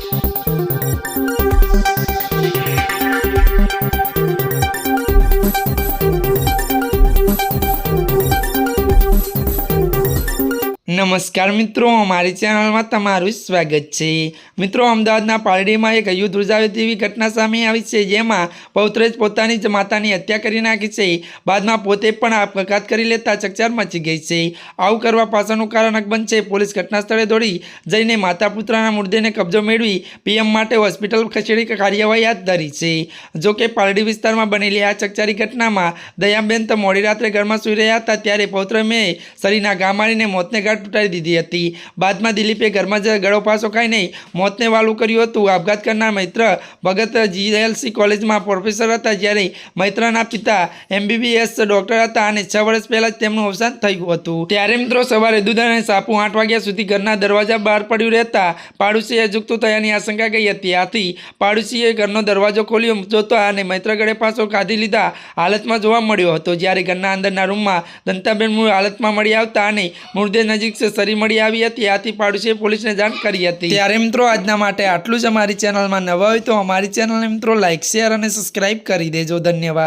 Thank you. નમસ્કાર મિત્રો અમારી ચેનલમાં તમારું સ્વાગત છે. મિત્રો, અમદાવાદના પાલડીમાં એક યુદ્ધ ઉજાવે તેવી ઘટના સામે આવી છે, જેમાં પૌત્રે જ પોતાની જ માતાની હત્યા કરી નાખી છે. બાદમાં પોતે પણ આપઘાત કરી લેતા ચકચાર મચી ગઈ છે. આવું કરવા પાછળનું કારણ અકબંધ છે. પોલીસ ઘટના સ્થળે દોડી જઈને માતા પુત્રના મૃતદેહને કબજો મેળવી પીએમ માટે હોસ્પિટલ ખસેડી કાર્યવાહી હાથ ધરી છે. જોકે પારડી વિસ્તારમાં બનેલી આ ચકચારી ઘટનામાં દયાબેન તો મોડી રાત્રે ઘરમાં સૂઈ રહ્યા હતા, ત્યારે પૌત્ર મેં શરીરના ગા મારીને મોતને ઘાટ ઉતારી દીધી હતી. બાદમાં દિલીપે ઘરમાં જ ગળો પાસો નહીં, મોતને વાલું કર્યું હતું. આપઘાત કરનાર મૈત્ર ભગત જીએલસી કોલેજમાં પ્રોફેસર હતા જ્યારે મૈત્રના પિતા એમબીબીએસ ડૉક્ટર હતા અને છ વર્ષ પહેલાં જ તેમનું અવસાન થયું હતું. ત્યારે મિત્રો સવારે દૂધ અને સાપુ આઠ વાગ્યા સુધી ઘરના દરવાજા બહાર પડ્યું રહેતા પાડોશીએ ઝૂકતું થયાની આશંકા ગઈ હતી. આથી પાડોશીએ ઘરનો દરવાજો ખોલ્યો, જોતા અને મૈત્ર ગળે પાસો કાઢી લીધા હાલતમાં જોવા મળ્યો હતો. જ્યારે ઘરના અંદરના રૂમમાં દંતાબેન મૂળ હાલતમાં મળી આવતા અને મૃતદેહ નજીક સરી મળી આવી હતી, આથી પાડોશીએ પોલીસને જાણ કરી હતી. ત્યારે મિત્રો, આજના માટે આટલું જ અમારી ચેનલમાં નવા હોય તો અમારી ચેનલને મિત્રો લાઇક શેર અને સબસ્ક્રાઇબ કરી દેજો. ધન્યવાદ.